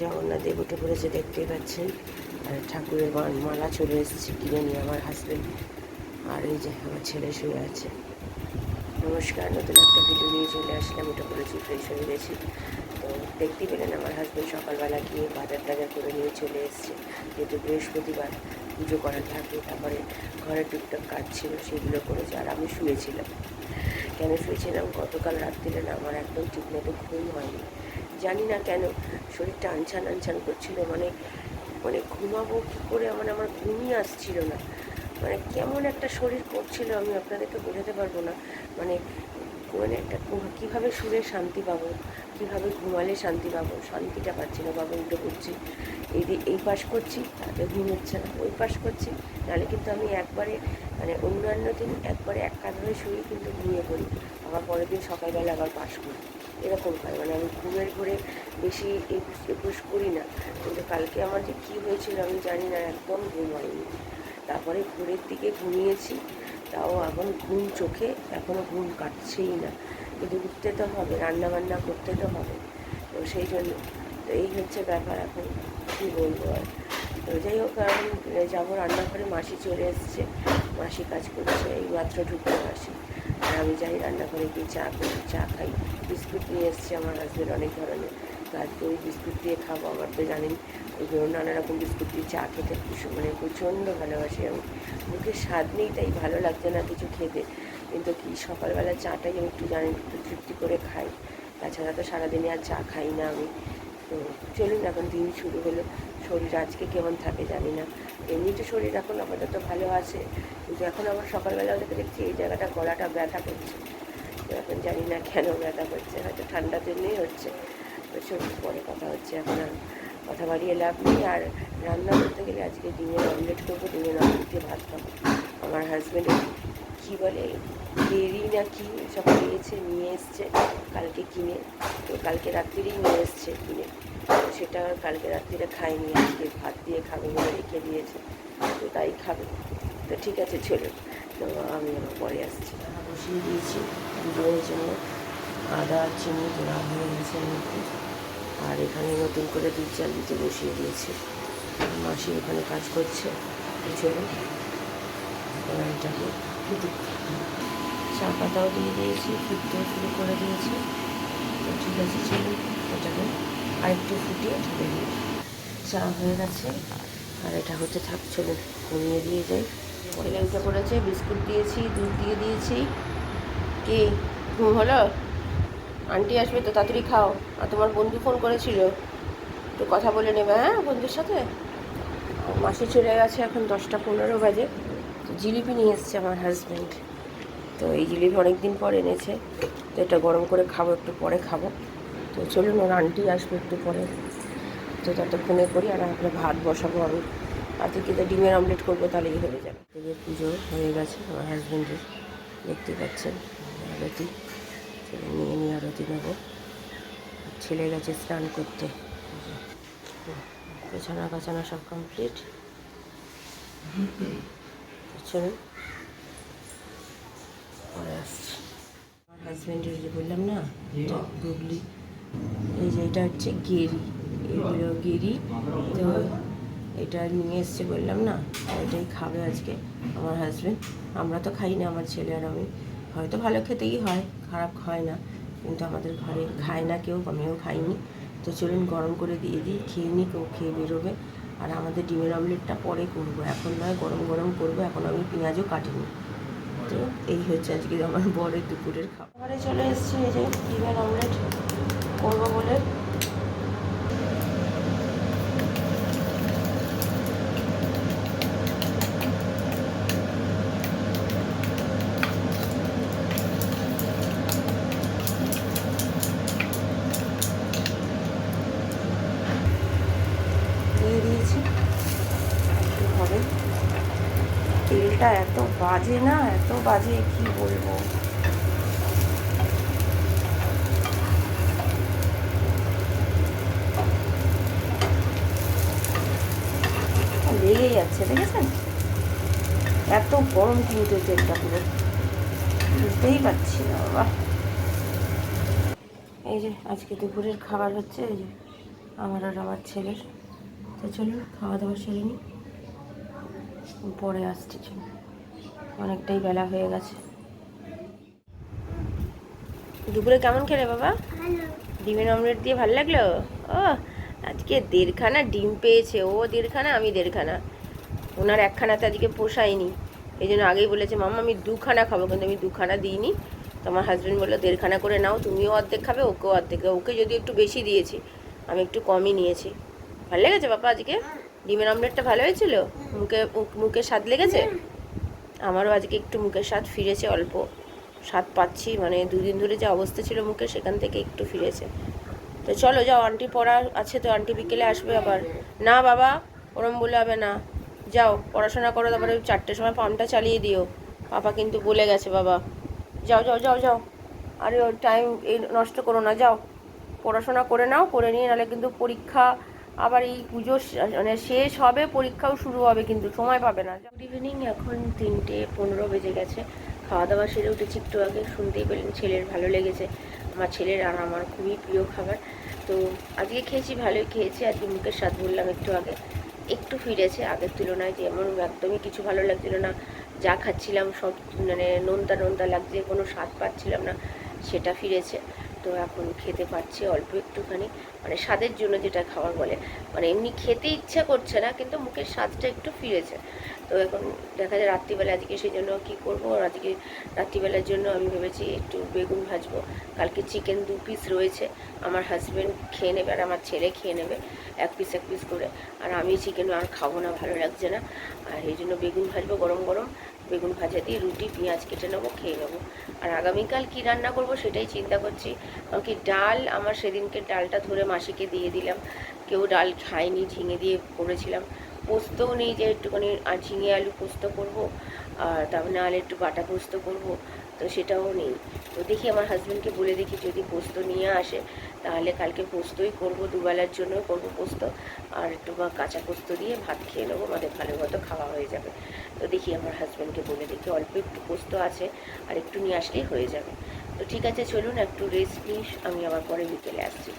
জগন্নাথ দেব উঠে পড়েছে দেখতেই পাচ্ছেন। আর ঠাকুরের মালা চলে এসেছে কিনে নিয়ে আমার হাজবেন্ড আর এই যে আমার ছেলে শুয়ে আছে। নমস্কার, নতুন একটা ভিডিও নিয়ে চলে আসলাম। উঠে পড়েছি ফ্রেশ হয়ে গেছি তো দেখতেই পেলেন আমার হাজবেন্ড সকালবেলা গিয়ে বাজার টাজার করে নিয়ে চলে এসেছে। যেহেতু বৃহস্পতিবার পুজো করা থাকে, তারপরে ঘরে টুকটাক কাজ ছিল, সেগুলো করেছে। আর আমি শুয়েছিলাম। কেন শুয়েছিলাম? গতকাল রাত্রিরে না, আমার একদম ঠিক ঠিকমতো ঘুম হয়নি। জানি না কেন শরীরটা আনছান আনছান করছিল মানে মানে ঘুমাবো কী করে মানে আমার ঘুমিয়ে আসছিল না। মানে কেমন একটা শরীর করছিল আমি আপনাদেরকে বোঝাতে পারব না। মানে মানে একটা কীভাবে শুলে শান্তি পাবো, কীভাবে ঘুমালে শান্তি পাবো, শান্তিটা পাচ্ছি না বাবা উল্টো করছি। এই এই পাশ করছি, তাতে ঘুম হচ্ছে না, ওই পাশ করছি, নাহলে কিন্তু আমি একবারে মানে অন্যান্য দিন একবারে এক কাঁধে শুয়ে কিন্তু ঘুমিয়ে পড়ি। আবার পরের দিন সকালবেলা আবার পাশ করি। এরকম হয়। মানে আমি ঘুমের ঘরে বেশি একুশ একুশ করি না। কিন্তু কালকে আমার যে কী হয়েছিল আমি জানি না, একদম ঘুম হয়নি। তারপরে ভোরের দিকে ঘুমিয়েছি। তাও এখন ঘুম চোখে এখনও ঘুম কাটছেই না। কিন্তু উঠতে তো হবে রান্না বান্না করতে তো হবে। তো সেই জন্য তো এই হচ্ছে ব্যাপার এখন, কী বলব আর। তো যাই হোক কারণ যাব রান্নাঘরে, মাসি চলে এসছে। মাসি কাজ করছে, এই মাত্র ঢুকতে মাসি আর আমি যাই রান্নাঘরে গিয়ে চা করি, চা খাই। বিস্কুট নিয়ে এসছে আমার হাজবেন্ড অনেক ধরনের। তো আজকে ওই বিস্কুট দিয়ে খাব আমার তো জানেন ওইগুলো নানা রকম বিস্কুট দিয়ে চা খেতে মানে প্রচণ্ড ভালোবাসি আমি। মুখে স্বাদ নেই তাই ভালো লাগছে না কিছু খেতে। কিন্তু কি সকালবেলা চাটাই আমি একটু জানি, একটু তৃপ্তি করে খাই। তাছাড়া তো সারাদিনে আর চা খাই না আমি। তো চলুন, এখন দিন শুরু হলো। শরীর আজকে কেমন থাকে জানি না। এমনি তো শরীর এখন আপাতত ভালো আছে। কিন্তু এখন আবার সকালবেলা দেখে দেখছি এই জায়গাটা গলাটা ব্যথা করছে। তো এখন জানি না কেন ব্যথা করছে, হয়তো ঠান্ডার জন্যই হচ্ছে। তো চলুন, পরে কথা হচ্ছে, এখন আর কথা বাড়িয়ে লাভ নেই। আর রান্না করতে গেলে আজকে ডিমের অমলেট করব, ডিমের অমলেট দিয়ে ভাত খাব। আমার হাজব্যান্ডের কী বলে বেরি না কি সব পেয়েছে নিয়ে এসছে, কালকে কিনে। তো কালকে রাত্রিরেই নিয়ে এসছে কিনে। সেটা কালকে রাত্রিরে খাইনি, আজকে ভাত দিয়ে খাবে বলে রেখে দিয়েছে, তো তাই খাবে। তো ঠিক আছে চলুন তো আমি আমার পরে আসছি। বসিয়ে দিয়েছি দুজনের জন্য আদা, চিনি দেওয়া হয়ে গেছে আর এখানে নতুন করে দুধ চাল দিতে বসিয়ে দিয়েছে। মাসি ওখানে কাজ করছে ফুটুক চা পাতাও দিয়ে দিয়েছি, ফুটতেও শুরু করে দিয়েছি। ঠিক আছে, চলুন, এটাকে আরেকটু ফুটিয়ে ঢেলে দিই চা হয়ে গেছে। আর এটা হচ্ছে থাক চলুন কমিয়ে দিয়ে যাই। ছেলে করেছে, বিস্কুট দিয়েছি, দুধ দিয়ে দিয়েছি। কি? ঘুম হলো? আন্টি আসবে তো, তাড়াতাড়ি খাও। আর তোমার বন্ধু ফোন করেছিল। একটু কথা বলে নেবে হ্যাঁ বন্ধুর সাথে? মাসি চলে গেছে এখন দশটা পনেরো বাজে। তো জিলিপি নিয়ে এসছে আমার হাজব্যান্ড তো এই জিলিপি অনেক দিন পর এনেছে। তো এটা গরম করে খাব, একটু পরে খাব। তো চলুন ওর আন্টি আসবে একটু পরে। তো ততক্ষণে করি আর আমরা ভাত বসাবো আমি। আজকে তো ডিমের অমলেট করব তাহলেই হয়ে যাবে। এদের পুজো হয়ে গেছে আমার হাজব্যান্ডের দেখতে পাচ্ছেন আরতি। ছেলে নিয়ে নিয়ে আরতি নেব। ছেলে গেছে স্নান করতে। পেছানা কাছানা সব কমপ্লিট চলুন পরে আসছি। আমার হাজব্যান্ডের যে বললাম না গুগলি এই যে এটা হচ্ছে গেরি, এগুলো গেরি। তো এটা নিয়ে এসছে বললাম না, এটাই খাবে আজকে আমার হাজব্যান্ড আমরা তো খাই না আমার ছেলে আর আমি। হয়তো ভালো খেতেই হয়, খারাপ হয় না। কিন্তু আমাদের ঘরে খায় না কেউ, আমিও খাইনি। তো চলুন গরম করে দিয়ে দিই, খেয়ে নিই কেউ খেয়ে বেরোবে। আর আমাদের ডিমের অমলেটটা পরে করব। এখন নয়, গরম গরম করব। এখন আমি পেঁয়াজও কাটিনি। এই হচ্ছে আজকে আমার বরের দুপুরের খাবার। চলে এসেছি, এই যে ডিমের অমলেট করব বলে দিয়ে দিয়েছি একটু হবে তেলটা এত বাজে না, এত বাজে কি বলব? লেগে যাচ্ছে, দেখেছেন? এত গরম কিন্তু তেলটা পুরো। বুঝতেই পারছি না, বাবা। এই যে, আজকে দুপুরের খাবার হচ্ছে, এই যে, আমার আর আমার ছেলের। তো চলুন, খাওয়া দাওয়া সেরে নিই। পরে আসছি, চলুন। অনেকটাই বেলা হয়ে গেছে। দুপুরে কেমন খেলে বাবা? ডিমের অমলেট দিয়ে ভালো লাগল? ও আজকে দেড়খানা ডিম পেয়েছে। ও দেড়খানা আমি দেড়খানা। ওনার একখানাতে আজকে পোষায়নি। এই জন্য আগেই বলেছে মামা আমি দুখানা খাব। কিন্তু আমি দুখানা দিইনি। তো আমার হাজব্যান্ড বলল দেড়খানা করে নাও তুমিও অর্ধেক খাবে ওকেও অর্ধেক ওকে যদি একটু বেশি দিয়েছি আমি একটু কমই নিয়েছি। ভালো লেগেছে বাবা আজকে? ডিমের অমলেটটা ভালো হয়েছিল? মুখে মুখে স্বাদ লেগেছে? আমারও আজকে একটু মুখের স্বাদ ফিরেছে, অল্প স্বাদ পাচ্ছি। মানে দুদিন ধরে যে অবস্থা ছিল মুখে সেখান থেকে একটু ফিরেছে। তো চলো, যাও আন্টি পড়া আছে তো আন্টি বিকেলে আসবে আবার। না বাবা, ওরম বলে হবে না। যাও, পড়াশোনা করো, তারপরে চারটের সময় পাম্পটা চালিয়ে দিও। পাপা কিন্তু বলে গেছে, বাবা। যাও যাও যাও যাও। আরে টাইম এই নষ্ট করো না, যাও। পড়াশোনা করে নাও, করে নিয়ে, নাহলে কিন্তু পরীক্ষা আবার এই পুজো মানে শেষ হবে, পরীক্ষাও শুরু হবে, কিন্তু সময় পাবে না। গুড ইভিনিং এখন তিনটে পনেরো বেজে গেছে। খাওয়া দাওয়া সেরে উঠেছি একটু আগে, শুনতেই পেলেন ছেলের ভালো লেগেছে। আমার ছেলের আর আমার খুবই প্রিয় খাবার। তো আজকে খেয়েছি ভালোই, খেয়েছি, আজকে মুখের স্বাদ বললাম একটু আগে। একটু ফিরেছে আগের তুলনায় যেমন একদমই কিছু ভালো লাগছিল না। যা খাচ্ছিলাম সব মানে নোনতা নোনতা লাগছে, কোনো স্বাদ পাচ্ছিলাম না, সেটা ফিরেছে। এখন খেতে পারছি অল্প একটুখানি। মানে স্বাদের জন্য যেটা খাবার বলে। মানে এমনি খেতে ইচ্ছা করছে না, কিন্তু মুখের স্বাদটা একটু ফিরেছে। তো এখন দেখা যায় রাত্রিবেলা আজকে সেই জন্য কী করব? আজকে রাত্রিবেলার জন্য আমি ভেবেছি একটু বেগুন ভাজবো। কালকে চিকেন দু পিস রয়েছে। আমার হাজব্যান্ড খেয়ে নেবে আর আমার ছেলে খেয়ে নেবে এক পিস এক পিস করে। আর আমি চিকেন আর খাব না, ভালো লাগছে না। আর এই জন্য বেগুন ভাজবো গরম গরম। বেগুন ভাজা দিয়ে রুটি, পেঁয়াজ কেটে নেব, খেয়ে নেব। আর আগামীকাল কী রান্না করব সেটাই চিন্তা করছি। কারণ কি ডাল, আমার সেদিনকে ডালটা ধরে মাসিকে দিয়ে দিলাম। কেউ ডাল খায়নি, ঝিঙে দিয়ে করেছিলাম। পোস্তও নেই যে একটুখানি, আর ঝিঙে আলু পোস্ত করব, আর তারপর নাহলে একটু বাটা পোস্ত করব, তো সেটাও নেই। তো দেখি আমার হাজব্যান্ডকে বলে দেখি যদি পোস্ত নিয়ে আসে। তাহলে কালকে পোস্তই করব, দুবেলার জন্য করব পোস্ত। আর একটু বা কাঁচা পোস্ত দিয়ে ভাত খেয়ে নেব আমাদের ভালো মতো খাওয়া হয়ে যাবে। তো দেখি আমার হাজব্যান্ডকে বলে দেখি, অল্প একটু পোস্ত আছে, আর একটু নিয়ে আসলেই হয়ে যাবে। তো ঠিক আছে, চলুন একটু রেস্ট নিই, আমি আবার পরে বিকেলে আসছি।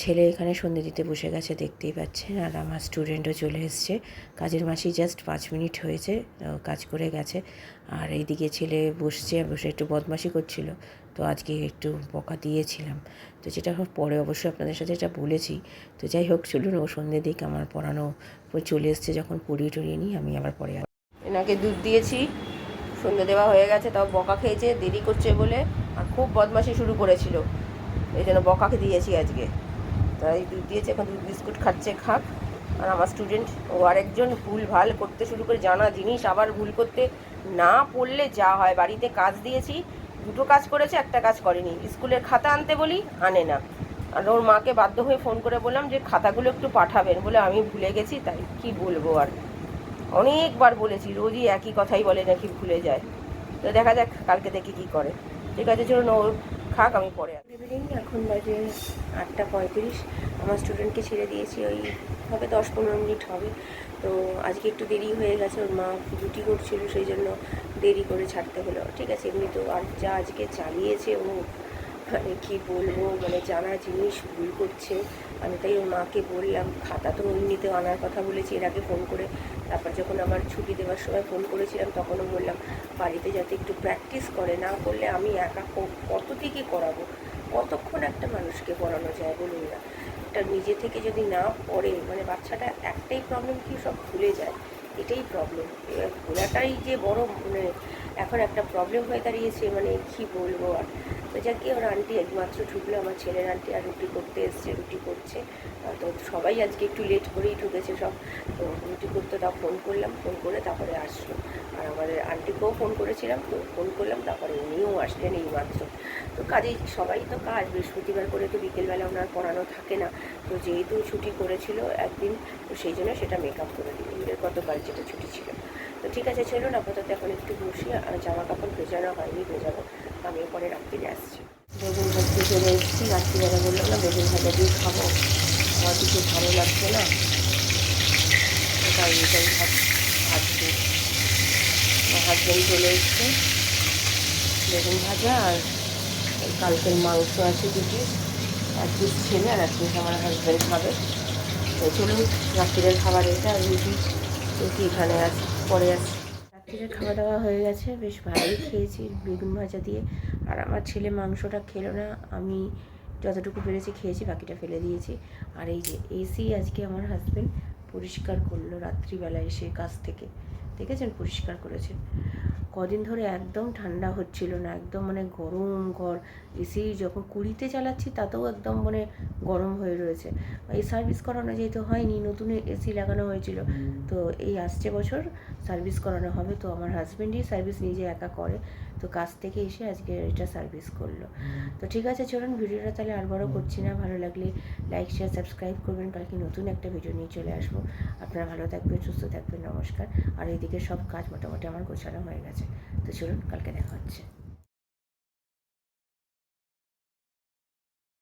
ছেলে এখানে সন্ধে দিতে বসে গেছে, দেখতেই পাচ্ছেন, আর আমার স্টুডেন্টও চলে এসছে। কাজের মাসি জাস্ট পাঁচ মিনিট হয়েছে কাজ করে গেছে। আর এইদিকে ছেলে বসছে, বসে একটু বদমাশি করছিল। তো আজকে একটু বকা দিয়েছিলাম। তো যেটা পরে অবশ্যই আপনাদের সাথে এটা বলেছি। তো যাই হোক, চলুন ও সন্ধ্যের দিক আমার পড়ানো চলে এসছে, যখন পড়িয়ে টড়িয়ে নিই, আমি আবার পরে। এনাকে দুধ দিয়েছি, সন্ধ্যে দেওয়া হয়ে গেছে, তাও বকা খেয়েছে, দেরি করছে বলে, আর খুব বদমাশি শুরু করেছিল। এই জন্য বকাকে দিয়েছি আজকে। তাই দুধ দিয়েছে, এখন দুধ বিস্কুট খাচ্ছে, খাক। আর আমার স্টুডেন্ট ও আরেকজন ভুল ভালো করতে শুরু করে, জানা জিনিস আবার ভুল করতে না পড়লে যা হয়, বাড়িতে কাজ দিয়েছি দুটো কাজ করেছে, একটা কাজ করেনি। স্কুলের খাতা আনতে বলি, আনে না। আর ওর মাকে বাধ্য হয়ে ফোন করে বললাম যে, খাতাগুলো একটু পাঠাবেন বলে আমি ভুলে গেছি, তাই কি বলব আর। অনেকবার বলেছি, রোজই একই কথাই বলে নাকি ভুলে যায়। তো দেখা যাক, কালকে দেখি কি করে। ঠিক আছে, চলুন ওর খাক, আমি পরে ইভিনিং এখন বাজে আটটা পঁয়ত্রিশ। আমার স্টুডেন্টকে ছেড়ে দিয়েছি, ওই হবে দশ পনেরো মিনিট হবে। তো আজকে একটু দেরি হয়ে গেছে, ওর মা ডিউটি করছিল, সেই জন্য দেরি করে ছাড়তে হলো। ঠিক আছে, এমনি তো আর যা আজকে চালিয়েছে ও মানে কী বলব মানে জানা জিনিস ভুল করছে। আমি তাই ওর মাকে বললাম, খাতা তো এমনিতেও আনার কথা বলেছি, এর আগে ফোন করে, তারপর যখন আমার ছুটি দেওয়ার সময় ফোন করেছিলাম তখনও বললাম, বাড়িতে যাতে একটু প্র্যাকটিস করে, না করলে আমি একা কত থেকে করাবো? কতক্ষণ একটা মানুষকে পড়ানো যায় বলুন না? এটা নিজে থেকে যদি না পড়ে মানে বাচ্চাটা একটাই প্রবলেম কি সব ভুলে যায়? এটাই প্রবলেম এবার ভোলাটাই যে বড় মানে এখন একটা প্রবলেম হয়ে দাঁড়িয়েছে মানে কী বলব আর। তো যাকে ওর আন্টি একমাত্র ঢুকলো, আমার ছেলের আন্টি আর রুটি করতে এসছে, রুটি করছে। তো সবাই আজকে একটু লেট করেই ঢুকেছে সব। তো রুটি করতে তা ফোন করলাম ফোন করে তারপরে আসলো। আর আমাদের আন্টিকেও ফোন করেছিলাম, তো ফোন করলাম, তারপরে উনিও আসলেন এই মাত্র তো কাজেই সবাই তো কাজ, বৃহস্পতিবার করে তো বিকেলবেলা ওনার পড়ানো থাকে না। তো যেহেতু ছুটি করেছিল একদিন, তো সেই জন্য সেটা মেকআপ করে দিল। গতকাল যেটা ছুটি ছিল। ঠিক আছে, চলুন আপাতত এখন একটু বসি। আর জামা কাপড় ভেজানো হয়নি, ভেজাবো। আমিও পরে রাত্রিরে আসছি। বেগুন ভাজতে চলে এসেছি। রাত্রিবেলা বললাম না, বেগুন ভাজা দিয়ে খাব, আমার কিছু ভালো লাগছে না। তাই এটাই ভাব ভাজছি আমার চলে এসছে। বেগুন ভাজা আর কালকের মাংস আছে দুটি। এক পিস ছেলে আর এক পিস আমার হাজব্যান্ড খাবে। চলুন, রাত্রিরের খাবার এটা আর রুটি রুটি এখানে আছে। পরে আছে রাত্রিরের খাওয়া দাওয়া হয়ে গেছে, বেশ ভালোই খেয়েছি বেগুন ভাজা দিয়ে। আর আমার ছেলে মাংসটা খেলো না, আমি যতটুকু পেরেছি খেয়েছি, বাকিটা ফেলে দিয়েছি। আর এই যে এসি আজকে আমার হাজব্যান্ড পরিষ্কার করল রাত্রিবেলা এসে কাজ থেকে। দেখেছেন? পরিষ্কার করেছেন কদিন ধরে একদম ঠান্ডা হচ্ছিল না, একদম মানে গরম ঘর। এসি যখন কুড়িতে চালাচ্ছি, তাতেও একদম মানে গরম হয়ে রয়েছে। এই সার্ভিস করানো যেহেতু হয়নি, নতুন এসি লাগানো হয়েছিল। তো এই আসছে বছর সার্ভিস করানো হবে। তো আমার হাজব্যান্ডই সার্ভিস নিজে একা করে। তো কাজ থেকে এসে আজকে এটা সার্ভিস করল। তো ঠিক আছে চলুন, ভিডিওটা তাহলে আর বড়ো করছি না। ভালো লাগলে লাইক শেয়ার সাবস্ক্রাইব করবেন। কালকে নতুন একটা ভিডিও নিয়ে চলে আসব। আপনারা ভালো থাকবেন, সুস্থ থাকবেন, নমস্কার। আর এইদিকে সব কাজ মোটামুটি আমার গোছানো হয়ে গেছে। তো চলুন, কালকে দেখা হচ্ছে।